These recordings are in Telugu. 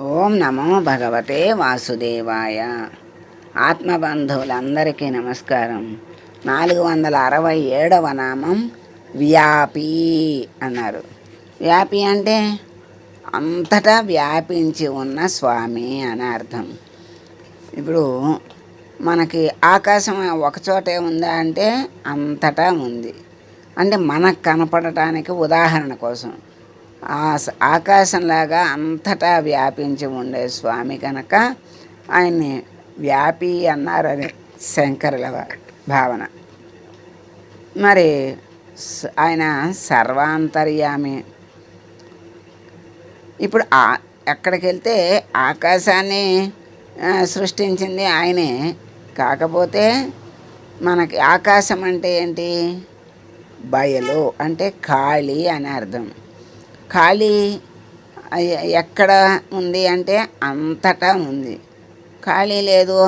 ఓం నమో భగవతే వాసుదేవాయ. ఆత్మబంధువులందరికీ నమస్కారం. నాలుగు వందల అరవై ఏడవ నామం వ్యాపి అన్నారు. వ్యాపి అంటే అంతటా వ్యాపించి ఉన్న స్వామి అని అర్థం. ఇప్పుడు మనకి ఆకాశం ఒకచోటే ఉందా అంటే అంతటా ఉంది. అంటే మనకు కనపడటానికి ఉదాహరణ కోసం. ఆకాశంలాగా అంతటా వ్యాపించి ఉండే స్వామి కనుక ఆయన్ని వ్యాపి అన్నారని శంకరుల భావన. మరి ఆయన సర్వాంతర్యామి. ఇప్పుడు ఆ ఎక్కడికి వెళ్తే ఆకాశాన్ని సృష్టించింది ఆయనే. కాకపోతే మనకి ఆకాశం అంటే ఏంటి? బయలు అంటే ఖాళీ అని అర్థం. ఖాళీ ఎక్కడ ఉంది అంటే అంతటా ఉంది. ఖాళీ లేదు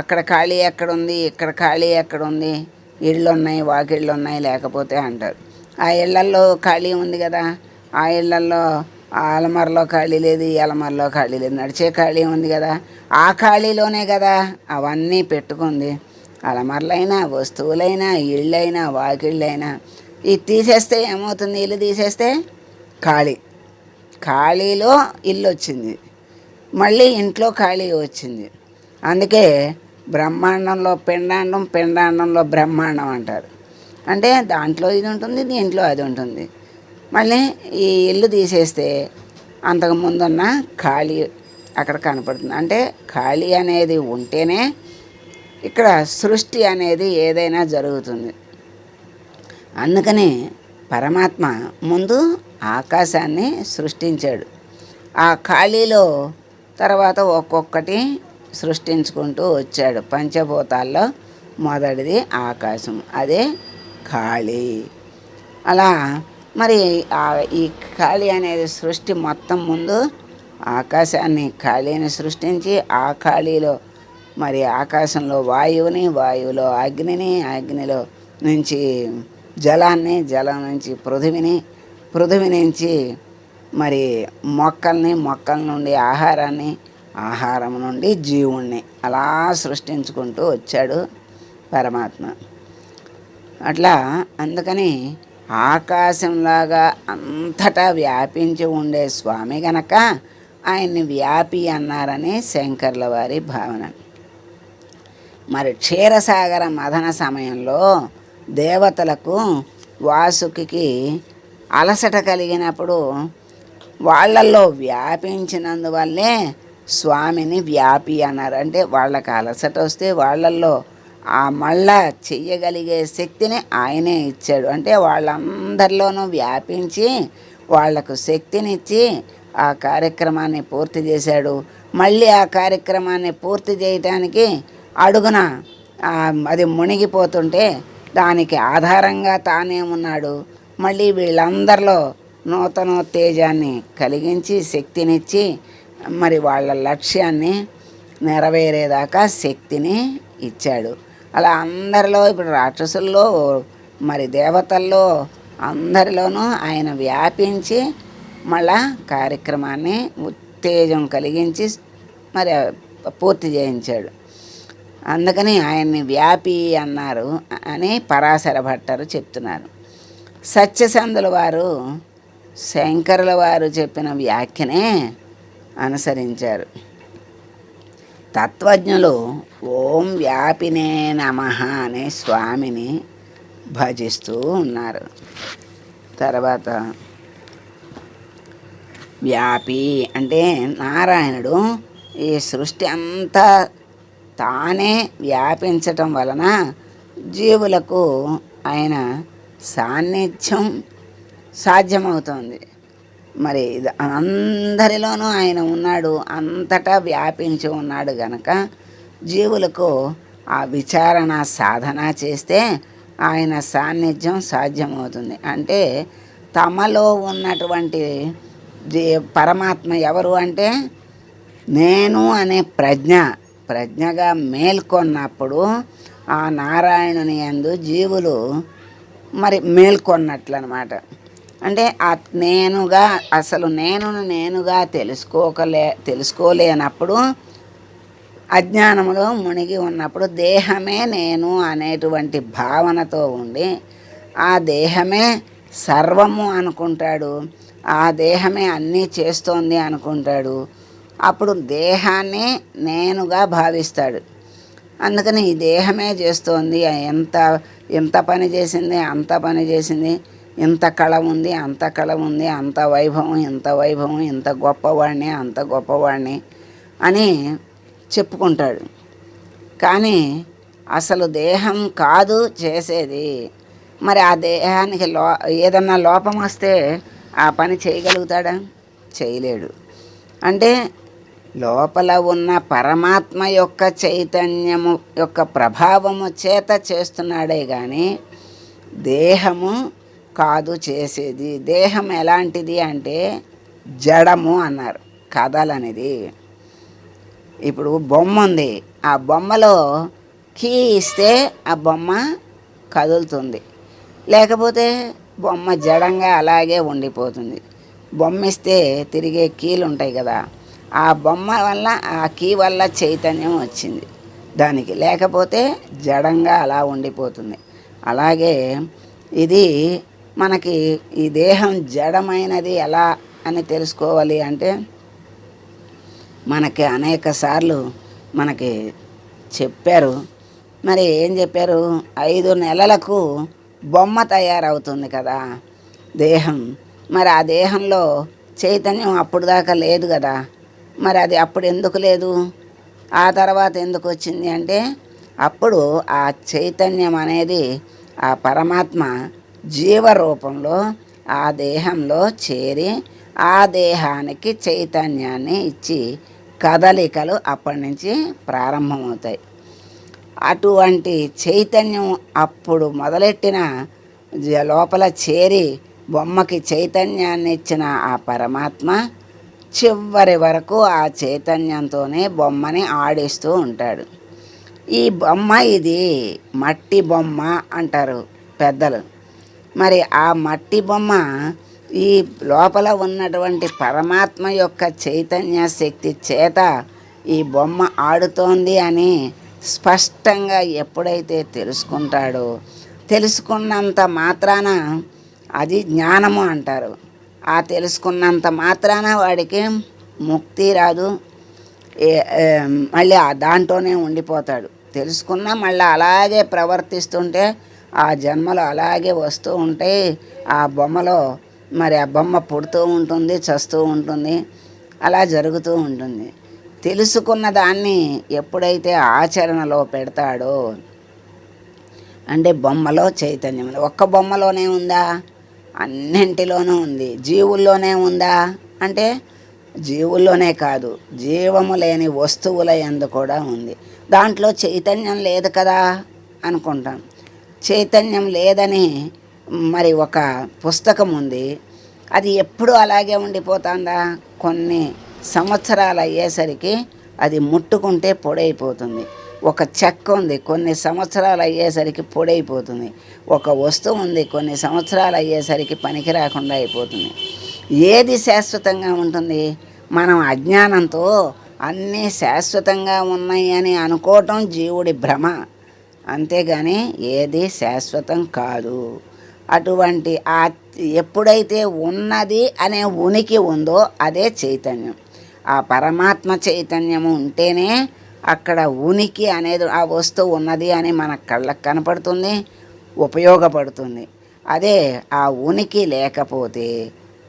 అక్కడ ఖాళీ ఎక్కడ ఉంది ఇక్కడ ఖాళీ ఎక్కడ ఉంది ఇళ్ళు ఉన్నాయి వాకిళ్ళు ఉన్నాయి లేకపోతే అంటారు. ఆ ఇళ్ళల్లో ఖాళీ ఉంది కదా ఆ ఇళ్ళల్లో ఆ అలమరలో ఖాళీ లేదు ఈ అలమరలో ఖాళీ లేదు నడిచే ఖాళీ ఉంది కదా ఆ ఖాళీలోనే కదా అవన్నీ పెట్టుకుంది. అలమరలైనా వస్తువులైనా ఇళ్ళైనా వాకిళ్ళైనా ఇది తీసేస్తే ఏమవుతుంది? ఇల్లు తీసేస్తే ఖాళీ. ఖాళీలో ఇల్లు వచ్చింది మళ్ళీ ఇంట్లో ఖాళీ వచ్చింది. అందుకే బ్రహ్మాండంలో పిండాండం పిండాండంలో బ్రహ్మాండం అంటారు. అంటే దాంట్లో ఇది ఉంటుంది దీంట్లో అది ఉంటుంది. మళ్ళీ ఈ ఇల్లు తీసేస్తే అంతకుముందున్న ఖాళీ అక్కడ కనపడుతుంది. అంటే ఖాళీ అనేది ఉంటేనే ఇక్కడ సృష్టి అనేది ఏదైనా జరుగుతుంది. అందుకని పరమాత్మ ముందు ఆకాశాన్ని సృష్టించాడు. ఆ ఖాళీలో తర్వాత ఒక్కొక్కటి సృష్టించుకుంటూ వచ్చాడు. పంచభూతాల్లో మొదటిది ఆకాశం అదే ఖాళీ. అలా మరి ఈ ఖాళీ అనేది సృష్టి మొత్తం ముందు ఆకాశాన్ని ఖాళీని సృష్టించి ఆ ఖాళీలో మరి ఆకాశంలో వాయువుని వాయువులో అగ్నిని అగ్నిలో నుంచి జలాన్ని జలం నుంచి పృథివిని పృథివి నుంచి మరి మొక్కల్ని మొక్కల నుండి ఆహారాన్ని ఆహారం నుండి జీవుణ్ణి అలా సృష్టించుకుంటూ వచ్చాడు పరమాత్మ. అట్లా అందుకని ఆకాశంలాగా అంతటా వ్యాపించి ఉండే స్వామి గనక ఆయన్ని వ్యాపి అన్నారని శంకర్ల వారి భావన. మరి క్షీరసాగర మదన సమయంలో దేవతలకు వాసుకి అలసట కలిగినప్పుడు వాళ్ళల్లో వ్యాపించినందువల్లే స్వామిని వ్యాపి అన్నారు. అంటే వాళ్ళకి అలసట వస్తే వాళ్ళల్లో ఆ మళ్ళా చెయ్యగలిగే శక్తిని ఆయనే ఇచ్చాడు. అంటే వాళ్ళందరిలోనూ వ్యాపించి వాళ్ళకు శక్తినిచ్చి ఆ కార్యక్రమాన్ని పూర్తి చేశాడు. మళ్ళీ ఆ కార్యక్రమాన్ని పూర్తి చేయటానికి అడుగున అది మునిగిపోతుంటే దానికి ఆధారంగా తానే ఉన్నాడు. మళ్ళీ వీళ్ళందరిలో నూతనోత్తేజాన్ని కలిగించి శక్తినిచ్చి మరి వాళ్ళ లక్ష్యాన్ని నెరవేరేదాకా శక్తిని ఇచ్చాడు. అలా అందరిలో ఇప్పుడు రాక్షసుల్లో మరి దేవతల్లో అందరిలోనూ ఆయన వ్యాపించి మళ్ళా కార్యక్రమాన్ని ఉత్తేజం కలిగించి మరి పూర్తి చేయించాడు. అందుకని ఆయన్ని వ్యాపి అన్నారు అని పరాశర భట్టరు చెప్తున్నారు. సత్యసంధుల వారు శంకరుల వారు చెప్పిన వ్యాఖ్యనే అనుసరించారు. తత్వజ్ఞులు ఓం వ్యాపినే నమ అనే స్వామిని భజిస్తూ ఉన్నారు. తర్వాత వ్యాపి అంటే నారాయణుడు ఈ సృష్టి అంతా తానే వ్యాపించటం వలన జీవులకు ఆయన సాన్నిధ్యం సాధ్యమవుతోంది. మరి ఇది అందరిలోనూ ఆయన ఉన్నాడు అంతటా వ్యాపించి ఉన్నాడు గనక జీవులకు ఆ విచారణ సాధన చేస్తే ఆయన సాన్నిధ్యం సాధ్యమవుతుంది. అంటే తమలో ఉన్నటువంటి జీ- పరమాత్మ ఎవరు అంటే నేను అనే ప్రజ్ఞ ప్రజ్ఞగా మేల్కొన్నప్పుడు ఆ నారాయణుని యందు జీవులు మరి మేల్కొన్నట్లు అనమాట అంటే ఆ నేనుగా అసలు నేను నేనుగా తెలుసుకోకలే తెలుసుకోలేనప్పుడు అజ్ఞానములో మునిగి ఉన్నప్పుడు దేహమే నేను అనేటువంటి భావనతో ఉండి ఆ దేహమే సర్వము అనుకుంటాడు. ఆ దేహమే అన్నీ చేస్తోంది అనుకుంటాడు. అప్పుడు దేహాన్ని నేనుగా భావిస్తాడు. అందుకని ఈ దేహమే చేస్తోంది. ఎంత ఎంత పని చేసింది అంత పని చేసింది ఇంత కళ ఉంది అంత కళ ఉంది అంత వైభవం ఇంత వైభవం ఇంత గొప్పవాడిని అంత గొప్పవాడిని అని చెప్పుకుంటాడు. కానీ అసలు దేహం కాదు చేసేది. మరి ఆ దేహానికి లో ఏదన్నా లోపం వస్తే ఆ పని చేయగలుగుతాడా? చేయలేడు. అంటే లోపల ఉన్న పరమాత్మ యొక్క చైతన్యము యొక్క ప్రభావము చేత చేస్తున్నాడే కానీ దేహము కాదు చేసేది. దేహం ఎలాంటిది అంటే జడము అన్నారు. కథలనేది. ఇప్పుడు బొమ్మ ఉంది. ఆ బొమ్మలో కీ ఇస్తే ఆ బొమ్మ కదులుతుంది. లేకపోతే బొమ్మ జడంగా అలాగే ఉండిపోతుంది. బొమ్మ ఇస్తే తిరిగే కీలు ఉంటాయి కదా. ఆ బొమ్మ వల్ల ఆ కీ వల్ల చైతన్యం వచ్చింది. దానికి లేకపోతే జడంగా అలా ఉండిపోతుంది. అలాగే ఇది మనకి ఈ దేహం జడమైనది ఎలా అని తెలుసుకోవాలి అంటే మనకి అనేక సార్లు మనకి చెప్పారు. మరి ఏం చెప్పారు? ఐదు నెలలకు బొమ్మ తయారవుతుంది కదా దేహం. మరి ఆ దేహంలో చైతన్యం అప్పుడు దాకా లేదు కదా. మరి అది అప్పుడు ఎందుకు లేదు? ఆ తర్వాత ఎందుకు వచ్చింది అంటే అప్పుడు ఆ చైతన్యం అనేది ఆ పరమాత్మ జీవరూపంలో ఆ దేహంలో చేరి ఆ దేహానికి చైతన్యాన్ని ఇచ్చి కదలికలు అప్పటి నుంచి ప్రారంభమవుతాయి. అటువంటి చైతన్యం అప్పుడు మొదలెట్టిన లోపల చేరి బొమ్మకి చైతన్యాన్ని ఇచ్చిన ఆ పరమాత్మ చివరి వరకు ఆ చైతన్యంతోనే బొమ్మని ఆడిస్తూ ఉంటాడు. ఈ బొమ్మ ఇది మట్టి బొమ్మ అంటారు పెద్దలు. మరి ఆ మట్టి బొమ్మ ఈ లోపల ఉన్నటువంటి పరమాత్మ యొక్క చైతన్య శక్తి చేత ఈ బొమ్మ ఆడుతోంది అని స్పష్టంగా ఎప్పుడైతే తెలుసుకుంటాడో తెలుసుకున్నంత మాత్రాన అది జ్ఞానము అంటారు. ఆ తెలుసుకున్నంత మాత్రాన వాడికి ముక్తి రాదు. ఏ- మళ్ళీ దాంట్లోనే ఉండిపోతాడు. తెలుసుకున్నా మళ్ళీ అలాగే ప్రవర్తిస్తుంటే ఆ జన్మలు అలాగే వస్తూ ఉంటాయి ఆ బొమ్మలో మరి ఆ బొమ్మ పుడుతూ ఉంటుంది చస్తూ ఉంటుంది అలా జరుగుతూ ఉంటుంది. తెలుసుకున్న దాన్ని ఎప్పుడైతే ఆచరణలో పెడతాడో అంటే బొమ్మలో చైతన్యం ఒక్క బొమ్మలోనే ఉందా? అన్నింటిలోనూ ఉంది. జీవుల్లోనే ఉందా? అంటే జీవుల్లోనే కాదు. జీవము లేని వస్తువుల ఎందు కూడా ఉంది. దాంట్లో చైతన్యం లేదు కదా? అనుకుంటాం. చైతన్యం లేదని మరి ఒక పుస్తకం ఉంది. అది ఎప్పుడూ అలాగే ఉండిపోతుందా? కొన్ని సంవత్సరాలు అయ్యేసరికి అది ముట్టుకుంటే పొడైపోతుంది. ఒక చెక్క ఉంది. కొన్ని సంవత్సరాలు అయ్యేసరికి పొడైపోతుంది. ఒక వస్తువు ఉంది. కొన్ని సంవత్సరాలు అయ్యేసరికి పనికి రాకుండా అయిపోతుంది. ఏది శాశ్వతంగా ఉంటుంది? మనం అజ్ఞానంతో అన్నీ శాశ్వతంగా ఉన్నాయి అని అనుకోవటం జీవుడి భ్రమ. అంతేగాని ఏది శాశ్వతం కాదు. అటువంటి ఆ ఎప్పుడైతే ఉన్నది అనే ఉనికి ఉందో అదే చైతన్యం. ఆ పరమాత్మ చైతన్యము ఉంటేనే అక్కడ ఉనికి అనేది ఆ వస్తువు ఉన్నది అని మన కళ్ళకు కనపడుతుంది ఉపయోగపడుతుంది. అదే ఆ ఉనికి లేకపోతే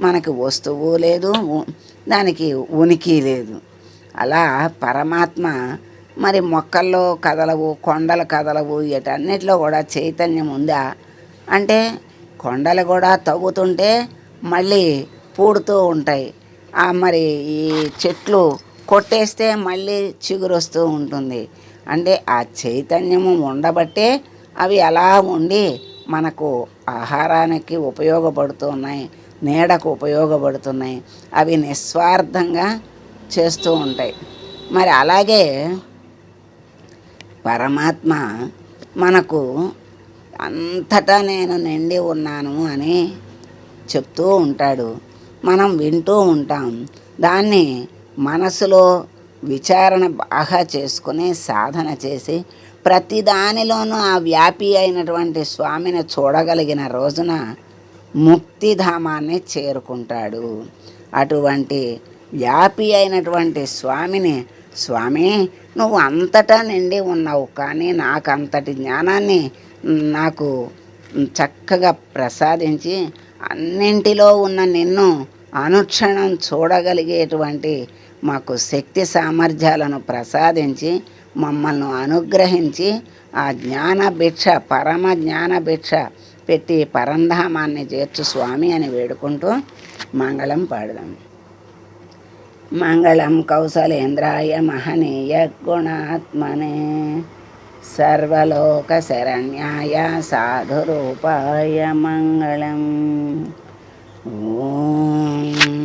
మనకి వస్తువు లేదు దానికి ఉనికి లేదు. అలా పరమాత్మ మరి మొక్కల్లో కదలవు కొండలు కదలవు వీటన్నిటిలో కూడా చైతన్యం ఉందా? అంటే కొండలు కూడా తవ్వుతుంటే మళ్ళీ పూడుతూ ఉంటాయి. ఆ మరి ఈ చెట్లు కొట్టేస్తే మళ్ళీ చిగురు వస్తూ ఉంటుంది. అంటే ఆ చైతన్యము ఉండబట్టే అవి అలా ఉండి మనకు ఆహారానికి ఉపయోగపడుతున్నాయి నీడకు ఉపయోగపడుతున్నాయి. అవి నిస్వార్థంగా చేస్తూ ఉంటాయి. మరి అలాగే పరమాత్మ మనకు అంతటా నేను నిండి ఉన్నాను అని చెప్తూ ఉంటాడు. మనం వింటూ ఉంటాం. దాన్ని మనసులో విచారణ బాగా చేసుకుని సాధన చేసి ప్రతి దానిలోనూ ఆ వ్యాపి అయినటువంటి స్వామిని చూడగలిగిన రోజున ముక్తిధామాన్ని చేరుకుంటాడు. అటువంటి వ్యాపి అయినటువంటి స్వామిని స్వామి నువ్వు అంతటా నిండి ఉన్నావు కానీ నాకు అంతటి జ్ఞానాన్ని నాకు చక్కగా ప్రసాదించి అన్నింటిలో ఉన్న నిన్ను అనుక్షణం చూడగలిగేటువంటి మాకు శక్తి సామర్థ్యాలను ప్రసాదించి మమ్మల్ని అనుగ్రహించి ఆ జ్ఞాన భిక్ష పరమ జ్ఞాన భిక్ష పెట్టి పరంధామాన్ని చేర్చు స్వామి అని వేడుకుంటూ మంగళం పాడదాం. మంగళం కౌశలేంద్రాయ మహనీయ గుణాత్మనే సర్వలోక శరణ్యాయ సాధురూపాయ మంగళం. ఓం